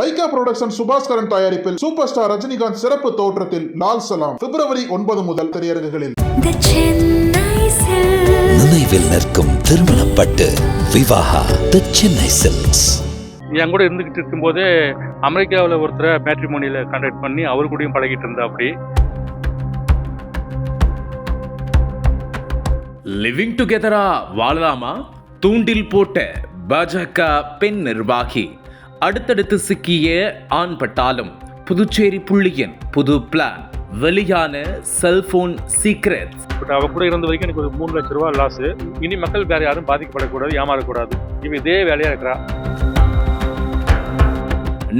Lyca production Subaskaran தயாரிப்பில் super star Rajinikanth சிறப்பு தோற்றத்தில் லால் சலாம். பிப்ரவரி ஒன்பது முதல் திரையரங்குகளில். The Chennai Silks. நினைவில் நிற்கும் திருமணப்பட்டு விவாகா தி சென்னை சில்க்ஸ் என் கூட இருந்துகிட்டு இருக்கும்போதே அமெரிக்காவில் ஒருத்தரை மேட்ரிமோனியில் கான்டாக்ட் பண்ணி அவர் கூடயும் பழகிட்டு இருந்தா அப்படி. லிவிங் டுகெதரா வாழலாமா? தூண்டில் போட்ட பாஜக பெண் நிர்வாகி. அடுத்தடுத்து சிக்கிய ஆண் பட்டாலும் புதுச்சேரி புள்ளியன் புது பிளான் வெளியான செல்போன் சீக்ரெட்ஸ் பட் அவ கூட இருந்த வரைக்கும் எனக்கு ஒரு மூணு லட்ச ரூபா லாஸ் இனி மக்கள் வேற யாரும் பாதிக்கப்படக்கூடாது ஏமாறக்கூடாது. இவ இதே வேலையா இருக்கிறா?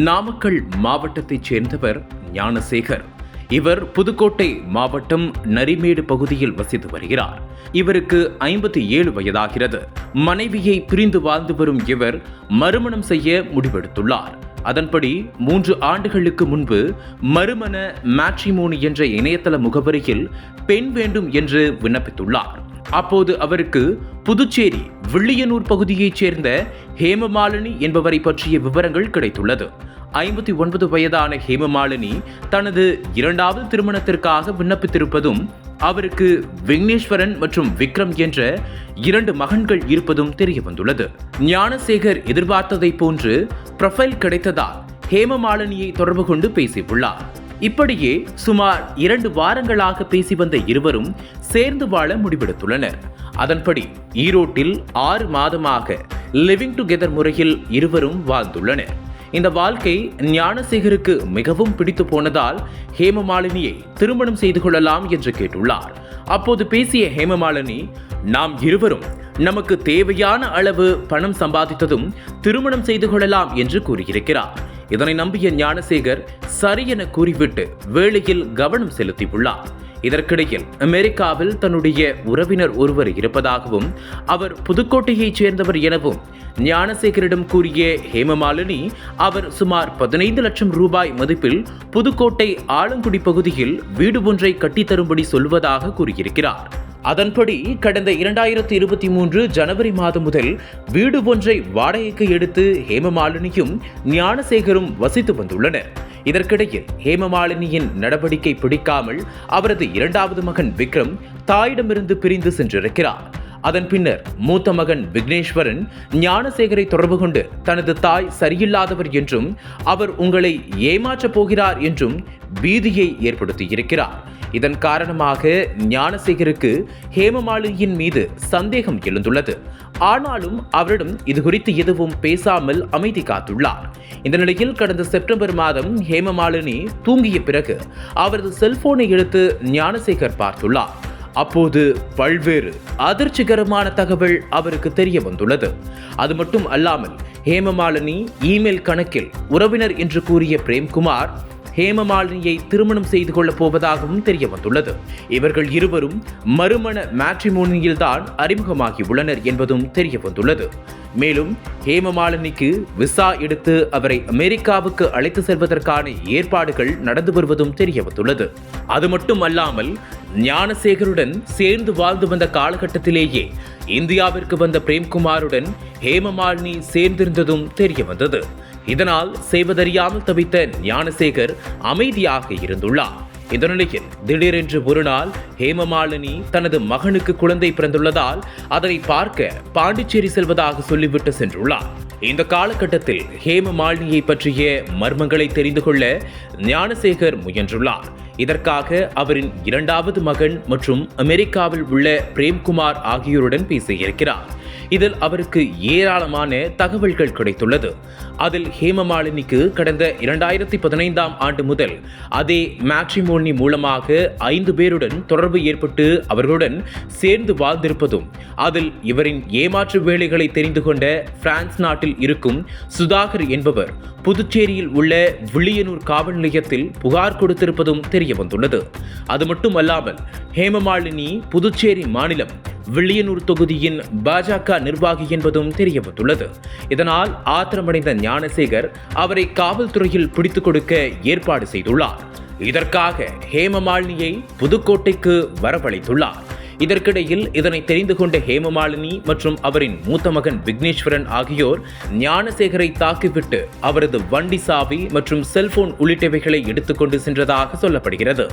நாமக்கல் மாவட்டத்தைச் சேர்ந்தவர் ஞானசேகர். இவர் புதுக்கோட்டை மாவட்டம் நரிமேடு பகுதியில் வசித்து வருகிறார். இவருக்கு ஐம்பத்தி ஏழு வயதாகிறது. மனைவியை பிரிந்து வாழ்ந்து வரும் இவர் மறுமணம் செய்ய முடிவெடுத்துள்ளார். அதன்படி மூன்று ஆண்டுகளுக்கு முன்பு மறுமண மேட்ரிமோனி என்ற இணையதள முகவரியில் பெண் வேண்டும் என்று விண்ணப்பித்துள்ளார். அப்போது அவருக்கு புதுச்சேரி வில்லியனூர் பகுதியைச் சேர்ந்த ஹேமமாலினி என்பவரை பற்றிய விவரங்கள் கிடைத்துள்ளது. ஐம்பத்தி ஒன்பது வயதான ஹேமமாலினி தனது இரண்டாவது திருமணத்திற்காக விண்ணப்பித்திருப்பதும் அவருக்கு விக்னேஸ்வரன் மற்றும் விக்ரம் என்ற இரண்டு மகன்கள் இருப்பதும் தெரிய வந்துள்ளது ஞானசேகர் எதிர்பார்த்ததை போன்று ப்ரொஃபைல் கிடைத்ததால் ஹேமமாலினியை தொடர்பு கொண்டு பேசியுள்ளார். இப்படியே சுமார் இரண்டு வாரங்களாக பேசி வந்த இருவரும் சேர்ந்து வாழ முடிவெடுத்துள்ளனர். அதன்படி ஈரோட்டில் ஆறு மாதமாக லிவிங் டுகெதர் முறையில் இருவரும் வாழ்ந்துள்ளனர். இந்த வாழ்க்கை ஞானசேகருக்கு மிகவும் பிடித்து போனதால் ஹேமமாலினியை திருமணம் செய்து கொள்ளலாம் என்று கேட்டுள்ளார். அப்போது பேசிய ஹேமமாலினி நாம் இருவரும் நமக்கு தேவையான அளவு பணம் சம்பாதித்ததும் திருமணம் செய்து கொள்ளலாம் என்று கூறியிருக்கிறார். இதனை நம்பிய ஞானசேகர் சரி என கூறிவிட்டு வேலையில் கவனம் செலுத்தியுள்ளார். இதற்கிடையில் அமெரிக்காவில் தன்னுடைய உறவினர் ஒருவர் இருப்பதாகவும் அவர் புதுக்கோட்டையைச் சேர்ந்தவர் எனவும் ஞானசேகரிடம் கூறிய ஹேமமாலினி அவர் சுமார் பதினைந்து லட்சம் ரூபாய் மதிப்பில் புதுக்கோட்டை ஆலங்குடி பகுதியில் வீடு ஒன்றை கட்டித்தரும்படி சொல்வதாக கூறியிருக்கிறார். அதன்படி கடந்த இரண்டாயிரத்தி இருபத்தி மூன்று ஜனவரி மாதம் முதல் வீடு ஒன்றை வாடகைக்கு எடுத்து ஹேமமாலினியும் ஞானசேகரும் வசித்து வந்துள்ளனர். இதற்கிடையில் ஹேமமாலினியின் நடவடிக்கை பிடிக்காமல் அவரது இரண்டாவது மகன் விக்ரம் தாயிடமிருந்து பிரிந்து சென்றிருக்கிறார். அதன் பின்னர் மூத்த மகன் விக்னேஸ்வரன் ஞானசேகரை தொடர்பு கொண்டு தனது தாய் சரியில்லாதவர் என்றும் அவர் உங்களை ஏமாற்றப் போகிறார் என்றும் பீதியை ஏற்படுத்தியிருக்கிறார். இதன் காரணமாக ஞானசேகருக்கு ஹேமமாலினியின் மீது சந்தேகம் எழுந்துள்ளது. ஆனாலும் அவரிடம் இது குறித்து எதுவும் பேசாமல் அமைதி காத்துள்ளார். இந்த நிலையில் கடந்த செப்டம்பர் மாதம் ஹேமமாலினி தூங்கிய பிறகு அவரது செல்போனை எடுத்து ஞானசேகர் பார்த்துள்ளார். அப்போது பல்வேறு அதிர்ச்சிகரமான தகவல் அவருக்கு தெரிய வந்துள்ளது. அது மட்டும் அல்லாமல் ஹேமமாலினி இமெயில் கணக்கில் உறவினர் என்று கூறிய பிரேம்குமார் ஹேமமாலினியை திருமணம் செய்து கொள்ளப் போவதாகவும் தெரிய வந்துள்ளது. இவர்கள் இருவரும் மறுமண மேட்ரிமோனியில் தான் அறிமுகமாகி உள்ளனர் என்பதும் தெரிய வந்துள்ளது. மேலும் ஹேமமாலினிக்கு விசா எடுத்து அவரை அமெரிக்காவுக்கு அழைத்து செல்வதற்கான ஏற்பாடுகள் நடந்து வருவதும் தெரிய வந்துள்ளது. அது மட்டும் அல்லாமல் ஞானசேகருடன் சேர்ந்து வாழ்ந்து வந்த காலகட்டத்திலேயே இந்தியாவிற்கு வந்த பிரேம்குமாருடன் ஹேமமாலினி சேர்ந்திருந்ததும் தெரிய வந்தது. இதனால் செய்வதறியாமல் தவித்த ஞானசேகர் அமைதியாக இருந்துள்ளார். இந்த நிலையில் திடீரென்று ஒரு நாள் ஹேமமாலினி தனது மகனுக்கு குழந்தை பிறந்துள்ளதால் அதனை பார்க்க பாண்டிச்சேரி செல்வதாக சொல்லிவிட்டு சென்றுள்ளார். இந்த காலகட்டத்தில் ஹேமமாலினியை பற்றிய மர்மங்களை தெரிந்து கொள்ள ஞானசேகர் முயன்றுள்ளார். இதற்காக அவரின் இரண்டாவது மகன் மற்றும் அமெரிக்காவில் உள்ள பிரேம்குமார் ஆகியோருடன் பேசியிருக்கிறார் இதில் அவருக்கு ஏராளமான தகவல்கள் கிடைத்துள்ளது. அதில் ஹேமமாலினிக்கு கடந்த இரண்டாயிரத்தி பதினைந்தாம் ஆண்டு முதல் அதே மேட்ரிமோனி மூலமாக ஐந்து பேருடன் தொடர்பு ஏற்பட்டு அவர்களுடன் சேர்ந்து வாழ்ந்திருப்பதும் அதில் இவரின் ஏமாற்று வேலைகளை தெரிந்து கொண்ட பிரான்ஸ் நாட்டில் இருக்கும் சுதாகர் என்பவர் புதுச்சேரியில் உள்ள வில்லியனூர் காவல் நிலையத்தில் புகார் கொடுத்திருப்பதும் தெரிய வந்துள்ளது அது மட்டுமல்லாமல் ஹேமமாலினி புதுச்சேரி மாநிலம் வில்லியனூர் தொகுதியின் பாஜக நிர்வாகி என்பதும் தெரியவந்துள்ளது. இதனால் ஆத்திரமடைந்த ஞானசேகர் அவரை காவல்துறையில் பிடித்துக் கொடுக்க ஏற்பாடு செய்துள்ளார். இதற்காக ஹேமமாலினியை புதுக்கோட்டைக்கு வரவழைத்துள்ளார். இதற்கிடையில் இதனை தெரிந்து கொண்ட ஹேமமாலினி மற்றும் அவரின் மூத்த மகன் விக்னேஸ்வரன் ஆகியோர் ஞானசேகரை தாக்கிவிட்டு அவரது வண்டி சாவி மற்றும் செல்போன் உள்ளிட்டவைகளை எடுத்துக்கொண்டு சென்றதாக சொல்லப்படுகிறது.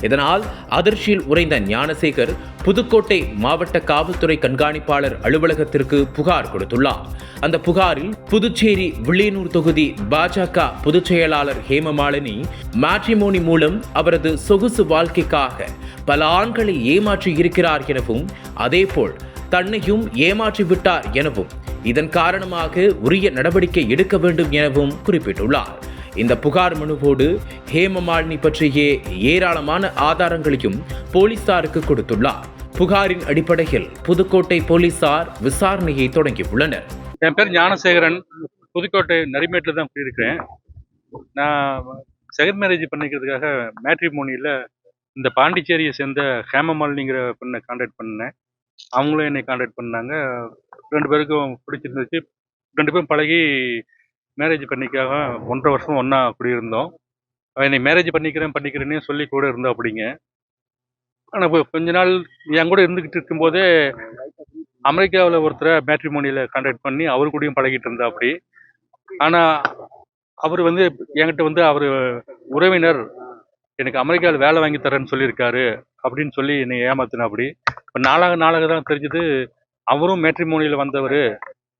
இதனால் அதிர்ச்சியில் உறைந்த ஞானசேகர் புதுக்கோட்டை மாவட்ட காவல்துறை கண்காணிப்பாளர் அலுவலகத்திற்கு புகார் கொடுத்துள்ளார். அந்த புகாரில் புதுச்சேரி வில்லியனூர் தொகுதி பாஜக பொதுச் செயலாளர் ஹேமமாலினி மேட்ரிமோனி மூலம் அவரது சொகுசு வாழ்க்கைக்காக பல ஆண்களை ஏமாற்றி இருக்கிறார் விட்டார் எனவும் அதேபோல் தன்னையும் ஏமாற்றி விட்டார் எனவும் இதன் காரணமாக உரிய நடவடிக்கை எடுக்க வேண்டும் எனவும் குறிப்பிட்டுள்ளார். இந்த புகார் மனுவோடு ஹேமமாலினி பற்றிய ஏராளமான ஆதாரங்களையும் போலீசாருக்கு கொடுத்துள்ளார். புகாரின் அடிப்படையில் புதுக்கோட்டை போலீசார் விசாரணையை தொடங்கியுள்ளனர். என் பேர் ஞானசேகரன். புதுக்கோட்டை நரிமேட்டில் தான் இருக்கிறேன் நான் செகண்ட் மேரேஜ் பண்ணிக்கிறதுக்காக மேட்ரிமோனியில் இந்த பாண்டிச்சேரியை சேர்ந்த ஹேமமாலினிங்கிற பெண்ணை காண்டாக்ட் பண்ணேன். அவங்களும் என்னை காண்டாக்ட் பண்ணாங்க. ரெண்டு பேருக்கும் பிடிச்சிருந்துச்சு. ரெண்டு பேரும் பழகி மேரேஜ் பண்ணிக்காக ஒன்றரை வருஷம் ஒன்றா குடியிருந்தோம். என்னை மேரேஜ் பண்ணிக்கிறேன் பண்ணிக்கிறேன்னே சொல்லி கூட இருந்தா அப்படிங்க ஆனால் இப்போ கொஞ்ச நாள் என் கூட இருந்துக்கிட்டு இருக்கும்போதே அமெரிக்காவில் ஒருத்தரை மேட்ரிமோனியில் கான்டாக்ட் பண்ணி அவரு கூடயும் பழகிட்டு இருந்தா அப்படி ஆனால் அவர் வந்து என்கிட்ட வந்து அவர் உறவினர் எனக்கு அமெரிக்காவில் வேலை வாங்கி தரேன்னு சொல்லியிருக்காரு அப்படின்னு சொல்லி என்னை ஏமாத்தினா அப்படி. இப்போ நாளாக நாளாக தான் தெரிஞ்சது அவரும் மேட்ரிமோனியில் வந்தவர்.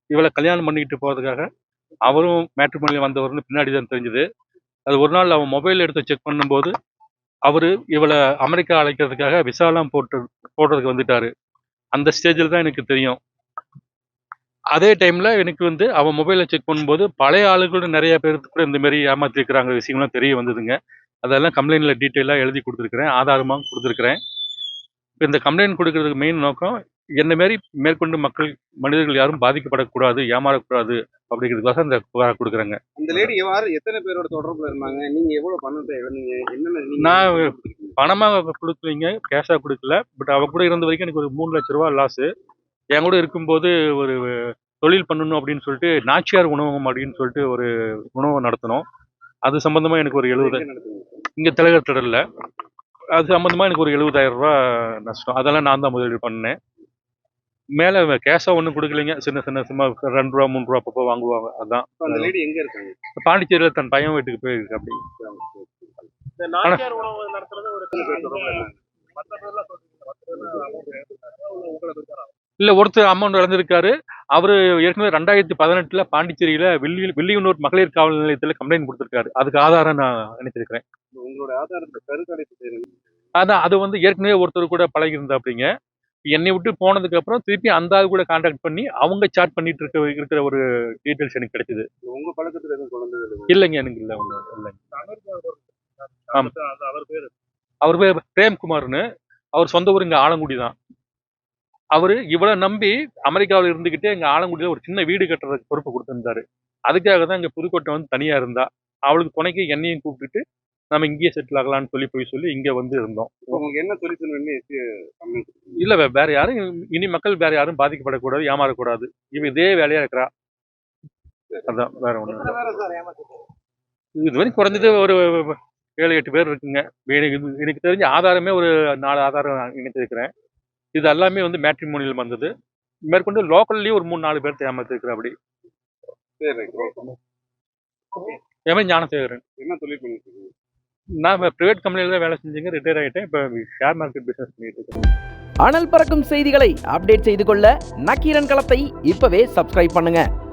இவளை கல்யாணம் பண்ணிக்கிட்டு போகிறதுக்காக அவரும் மேட்ரிமோனியில் வந்தவர்னு பின்னாடி தான் தெரிஞ்சுது. அது ஒரு நாள் அவன் மொபைல் எடுத்து செக் பண்ணும்போது அவர் இவளை அமெரிக்கா அழைக்கிறதுக்காக விசாலாம் போட்டு போடுறதுக்கு வந்துட்டாரு. அந்த ஸ்டேஜில் தான் எனக்கு தெரியும். அதே டைமில் எனக்கு வந்து அவன் மொபைலை செக் பண்ணும்போது பழைய ஆளுகளும் நிறைய பேருக்கு கூட இந்த மாதிரி ஏமாத்திருக்கிறாங்க விஷயம்லாம் தெரிய வந்ததுங்க. அதெல்லாம் கம்ப்ளைண்ட்ல டீட்டெயிலாக எழுதி கொடுத்துருக்குறேன் ஆதாரமாக கொடுத்துருக்குறேன். இப்போ இந்த கம்ப்ளைண்ட் கொடுக்கறதுக்கு மெயின் நோக்கம் என்ன மாரி மேற்கொண்டு மக்கள் மனிதர்கள் யாரும் பாதிக்கப்படக்கூடாது ஏமாறக்கூடாது அப்படிங்கிறதுக்காக இந்த புகாரை கொடுக்குறேங்க. இந்த லேடி யாரு எத்தனை பேரோட தொடர்புல இருந்தாங்க? நீங்க எவ்வளவு பணத்தை இழந்தீங்க என்னென்ன நான் பணமாக கொடுக்கலீங்க கேஷாக கொடுக்கல பட் அவ கூட இருந்த வரைக்கும் எனக்கு ஒரு மூணு லட்ச ரூபா லாஸு என் கூட இருக்கும்போது ஒரு தொழில் பண்ணணும் அப்படின்னு சொல்லிட்டு நாச்சியார் உணவகம் அப்படின்னு சொல்லிட்டு ஒரு உணவகம் நடத்தினோம். அது சம்பந்தமா எனக்கு ஒரு எழுபது? இங்க திலகர் திடல்ல அது சம்பந்தமா எனக்கு ஒரு எழுபதாயிரம் ரூபாய் நஷ்டம். அதெல்லாம் நான் தான் முதலீடு பண்ணேன். மேல கேஷா ஒன்றும் கொடுக்கலைங்க. சின்ன சின்ன சும்மா ரெண்டு ரூபா மூணு ரூபா அப்பப்போ வாங்குவாங்க. அதான். இப்ப அந்த லேடி எங்க இருக்காங்க? பாண்டிச்சேரியில் தன் பையன் வீட்டுக்கு போயிருக்கு அப்படி? இல்ல ஒருத்தர் அமௌண்ட் இழந்திருக்காரு. அவரு ஏற்கனவே ரெண்டாயிரத்தி பதினெட்டுல பாண்டிச்சேரியில வில்லி வில்லியனூர் மகளிர் காவல் நிலையத்துல கம்ப்ளைண்ட் கொடுத்திருக்காரு. அதுக்கு ஆதாரம் நான் நினைச்சிருக்கிறேன். உங்களோட ஆதாரத்தை கருக்கடைப்பு செய்யணும் அதான் அது வந்து ஏற்கனவே ஒருத்தர் கூட பழகி இருந்தா அப்படிங்க என்னை விட்டு போனதுக்கு அப்புறம் திருப்பி அந்த ஆள் கூட கான்டாக்ட் பண்ணி அவங்க சாட் பண்ணிட்டு இருக்க இருக்கிற ஒரு டீட்டெயில்ஸ் எனக்கு கிடைச்சது. உங்க பழக்கத்துல எதுவும் குழந்தை இல்லைங்க எனக்கு இல்லை ஒன்றும் இல்லைங்க. ஆமா. அவர் பேர்? பிரேம்குமார்னு. அவர் சொந்த ஊர் இங்க ஆலங்குடி தான். அவரு இவளை நம்பி அமெரிக்காவில் இருந்துகிட்டே எங்க ஆலங்குடியில ஒரு சின்ன வீடு கட்டுறதுக்கு பொறுப்பு கொடுத்திருந்தாரு. அதுக்காக தான் இங்க புதுக்கோட்டை வந்து தனியா இருந்தா. அவளுக்கு துணைக்கு என்னையும் கூப்பிட்டுட்டு நம்ம இங்கேயே செட்டில் ஆகலாம்னு சொல்லி போய் சொல்லி இங்க வந்து இருந்தோம். உங்களுக்கு என்ன சொல்யூஷன் இல்ல வேற யாரும் இனி மக்கள் வேற யாரும் பாதிக்கப்படக்கூடாது ஏமாறக்கூடாது. இவ இதே வேலையா இருக்கிறா? அதான் வேற ஒண்ணு இது வரைக்கும் குறைஞ்சது ஒரு ஏழு எட்டு பேர் இருக்குங்க. எனக்கு தெரிஞ்ச ஆதாரமே ஒரு நாலு ஆதாரம் இணைச்சிருக்கிறேன். இது எல்லாமே வந்து மேட்ரிமோனியில் வந்தது. மேற்கொண்டு லோக்கல்லையும் ஒரு மூணு நாலு பேர்த்த ஏமாத்திருக்கிறேன் அப்படி. சரி என் பேர் ஞானசேகரன். என்ன தொழில் பண்ணிட்டு நான் ப்ரைவேட் கம்பெனியில் தான் வேலை செஞ்சுங்க ரிட்டையர் ஆகிட்டேன் இப்போ ஷேர் மார்க்கெட் பிஸ்னஸ் பண்ணிட்டு இருக்கேன். அனல் பறக்கும் செய்திகளை அப்டேட் செய்து கொள்ள நக்கீரன் களத்தை இப்பவே சப்ஸ்கிரைப் பண்ணுங்க.